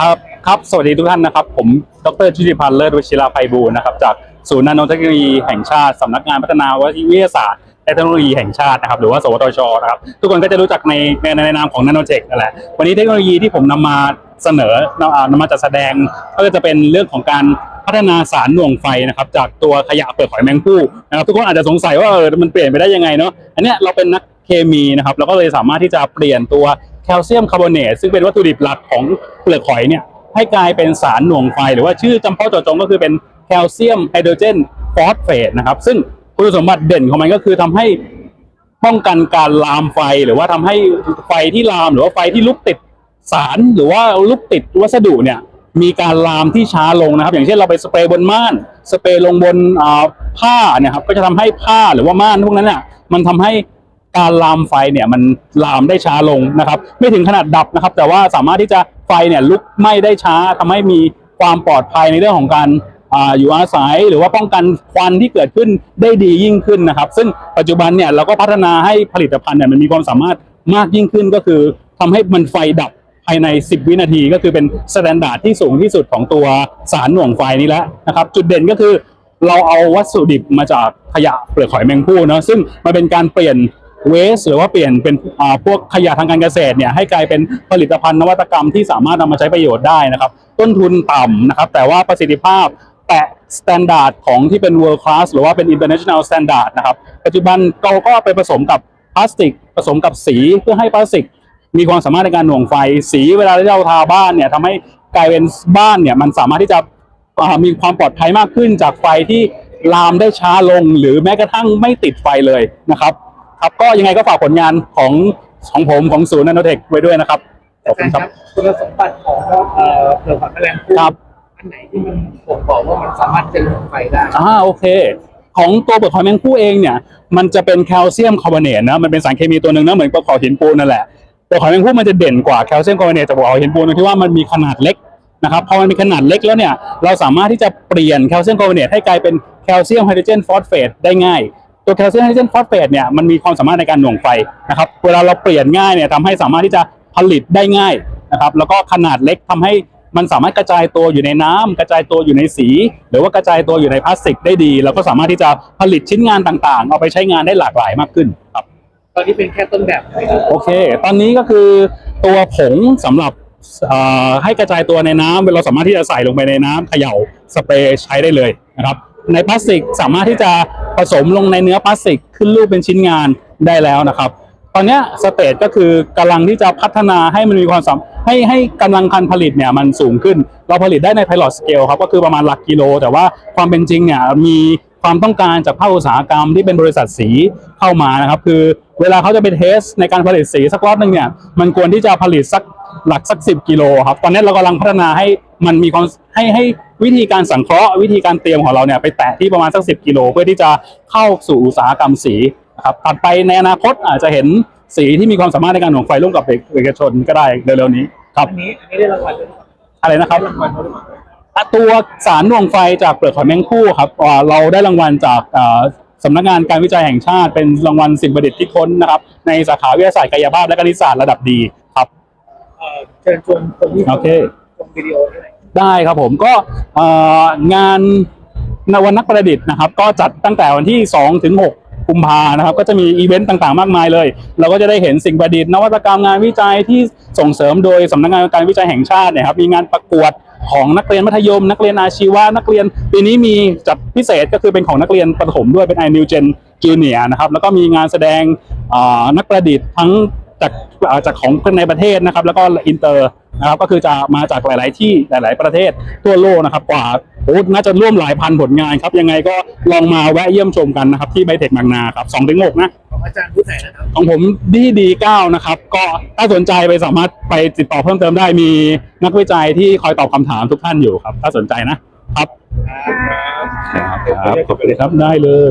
ครับครับ สวัสดีทุกท่านนะครับ ผมดรชุติพันธ์เลิศวชิราภัยบูลย์นะครับ จากศูนย์นาโนเทคโนโลยีแห่งชาติสำนักงานพัฒนาวิทยาศาสตร์และเทคโนโลยีแห่งชาตินะครับ หรือว่าสวทชนะครับ ทุกคนก็จะรู้จักในในในนามของนาโนเทคนั่นแหละ วันนี้เทคโนโลยีที่ผมนำมาเสนอนำอ่านำมาจัดแสดงก็จะเป็นเรื่องของการพัฒนาสารหน่วงไฟนะครับ จากตัวขยะเปลือกหอยแมงผู้นะครับทุกคนอาจจะสงสัยว่าเออมันเปลี่ยนไปได้ยังไงเนาะอันเนี้ยเราเป็นนัก เคมีนะครับเราก็เลยสามารถที่จะเปลี่ยนตัวแคลเซียมคาร์บอเนตซึ่งเป็นวัตถุดิบหลักของเปลือกหอยเนี่ยให้กลายเป็นสารหน่วงไฟ หรือว่าชื่อจำเพาะเจาะจงก็คือเป็นแคลเซียมไฮโดรเจนฟอสเฟตนะครับซึ่งคุณสมบัติเด่นของมันก็คือทำให้ป้องกันการลามไฟหรือว่าทำให้ไฟที่ลาม หรือว่าไฟที่ลุกติดสารหรือว่าลุกติดวัสดุเนี่ยมีการลามที่ช้าลงนะครับ อย่างเช่นเราไปสเปรย์บนม่าน สเปรย์ลงบนผ้าเนี่ยครับก็จะทำให้ผ้าหรือว่าม่านพวกนั้นเนี่ยมันทำให้ การลามไฟเนี่ยมันลามได้ช้าลงนะครับ ไม่ถึงขนาดดับนะครับ แต่ว่าสามารถที่จะไฟเนี่ยลุกไหม้ได้ช้าทำให้มีความปลอดภัยในเรื่องของการอาอยู่อาศัยหรือว่าป้องกันควันที่เกิดขึ้นได้ดียิ่งขึ้นนะครับ ซึ่งปัจจุบันเนี่ยเราก็พัฒนาให้ผลิตภัณฑ์เนี่ยมันมีความสามารถมากยิ่งขึ้นก็คือทำให้มันไฟดับภายใน 10 วินาที ก็คือเป็นมาตรฐานที่สูงที่สุดของตัวสารหน่วงไฟนี้แล้วนะครับ จุดเด่นก็คือเราเอาวัสดุดิบมาจากขยะเปลือกหอยแมงผู้เนอะซึ่งมันเป็นการเปลี่ยน เวสหรือว่าเปลี่ยนเป็นพวกขยะทางการเกษตรเนี่ยให้กลายเป็นผลิตภัณฑ์นวัตกรรมที่สามารถนำมาใช้ประโยชน์ได้นะครับ ต้นทุนต่ำนะครับ แต่ว่าประสิทธิภาพแตะสแตนดาร์ดของที่เป็น world class หรือว่าเป็น international standard นะครับ ปัจจุบันเราก็ไปผสมกับพลาสติก ผสมกับสีเพื่อให้พลาสติก มีความสามารถในการหน่วงไฟ สีเวลาที่เราทาบ้านเนี่ยทำให้กลายเป็นบ้านเนี่ยมันสามารถที่จะมีความปลอดภัยมากขึ้นจากไฟที่ลามได้ช้าลง หรือแม้กระทั่งไม่ติดไฟเลยนะครับ ครับก็ยังไงก็ฝากผลงานของของผมของศูนย์นาโนเทคไว้ด้วยนะครับขอบอาคุจารณย์คครับรับ คุณสมบัติของเอ่อเปลือกหอยแมลงภู่ครับ อันไหนที่มันบ่งบอกว่ามันสามารถจะลงไฟได้อ่าโอเค ของตัวเปลือกหอยแมงผู้เองเนี่ย มันจะเป็นแคลเซียมคาร์บอเนตนะ มันเป็นสารเคมีตัวหนึ่งนะเหมือนเปลือกหอยหินปูนนั่นแหละเปลือกหอยแมงผู้มันจะเด่นกว่าแคลเซียมคาร์บอเนตจากเปลือกหอยหินปูนตรงที่ว่ามันมีขนาดเล็กนะครับพอมันมีขนาดเล็กแล้วเนี่ย เราสามารถที่จะเปลี่ยนแคลเซียมคาร์บอเนตให้กลายเป็นแคลเซียมไฮโดรเจนฟอสเฟตได้ง่าย ตัวแคลเซียมไฮโดรเจนฟอสเฟตเนี่ยมันมีความสามารถในการหน่วงไฟนะครับเวลาเราเปลี่ยนง่ายเนี่ยทำให้สามารถที่จะผลิตได้ง่ายนะครับแล้วก็ขนาดเล็กทำให้มันสามารถกระจายตัวอยู่ในน้ำกระจายตัวอยู่ในสี หรือว่ากระจายตัวอยู่ในพลาสติกได้ดี แล้วก็สามารถที่จะผลิตชิ้นงานต่างๆ เอาไปใช้งานได้หลากหลายมากขึ้นครับ ตอนนี้เป็นแค่ต้นแบบนะครับโอเค ตอนนี้ก็คือตัวผงสำหรับเอ่อให้กระจายตัวในน้ำเราสามารถที่จะใส่ลงไปในน้ำเขย่าสเปรย์ใช้ได้เลยนะครับในพลาสติกสามารถที่จะ ผสมลงในเนื้อพลาสติกขึ้นรูปเป็นชิ้นงานได้แล้วนะครับ ตอนนี้สเตจก็คือกำลังที่จะพัฒนาให้มันมีความสามให้ให้กำลังการผลิตเนี่ยมันสูงขึ้น เราผลิตได้ใน pilot scale ครับก็คือประมาณหลักกิโล แต่ว่าความเป็นจริงเนี่ยมีความต้องการจากภาคอุตสาหกรรมที่เป็นบริษัทสีเข้ามานะครับ คือเวลาเขาจะไปเทสในการผลิตสีสักรอบหนึ่งเนี่ยมันควรที่จะผลิตสัก หลักสักสิบกิโลครับ ตอนนี้เรากำลังพัฒนาให้มันมีความให้ให้วิธีการสังเคราะห์วิธีการเตรียมของเราเนี่ยไปแตะที่ประมาณสักสิบกิโล เพื่อที่จะเข้าสู่อุตสาหกรรมสีนะครับถัดไปในอนาคตอาจจะเห็นสีที่มีความสามารถในการหน่วงไฟร่วมกับเอกชนก็ได้เร็วๆนี้ครับอันนี้อันนี้ได้รางวัลด้วยหรือเปล่าอะไรนะครับได้รางวัลด้วยหรือเปล่าอะตัวสารหน่วงไฟจากเปลือกหอยแมงคู่ครับอ่าเราได้รางวัลจากอ่าสำนักงานการวิจัยแห่งชาติเป็นรางวัลสิ่งประดิษฐ์ที่ค้นนะครับในสาขาวิทยาศาสตร์กายภาพและคณิตศาสตร์ระดับดีครับ เอ่อเชิญชวนคนที่โอเค ชมวิดีโอได้ไหนได้ครับผมก็เอ่องานในวันนักประดิษฐ์นะครับ ก็จัดตั้งแต่วันที่2ถึง6กุมภานะครับ ก็จะมีอีเวนต์ต่างๆ มากมายเลย เราก็จะได้เห็นสิ่งประดิษฐ์นวัตกรรมงานวิจัยที่ส่งเสริมโดยสำนักงานการวิจัยแห่งชาติเนยครับมีงานประกวดของนักเรียนมัธยม นักเรียนอาชีวะนักเรียนปีนี้มีจัดพิเศษก็คือเป็นของนักเรียนประถมด้วยเป็น i n e w Gen Junior นะครับแล้วก็มีงานแสดงอ่านักประดิษฐ์ทั้ง จากอ่าจากของในประเทศนะครับ แล้วก็อินเตอร์นะครับก็คือจะมาจากหลาย ๆ ที่หลาย ๆ ประเทศทั่วโลกนะครับ กว่าโอ้น่าจะร่วมหลายพันผลงานครับ ยังไงก็ลองมาแวะเยี่ยมชมกันนะครับ ที่ไบเทคบางนาครับสองถึงหกนะของอาจารย์ผู้ไหนนะครับของผมดีดีเก้านะครับ ก็ถ้าสนใจไปสามารถไปติดต่อเพิ่มเติมได้มีนักวิจัยที่คอยตอบคำถามทุกท่านอยู่ครับ ถ้าสนใจนะครับ ครับครับขอบคุณครับได้เลย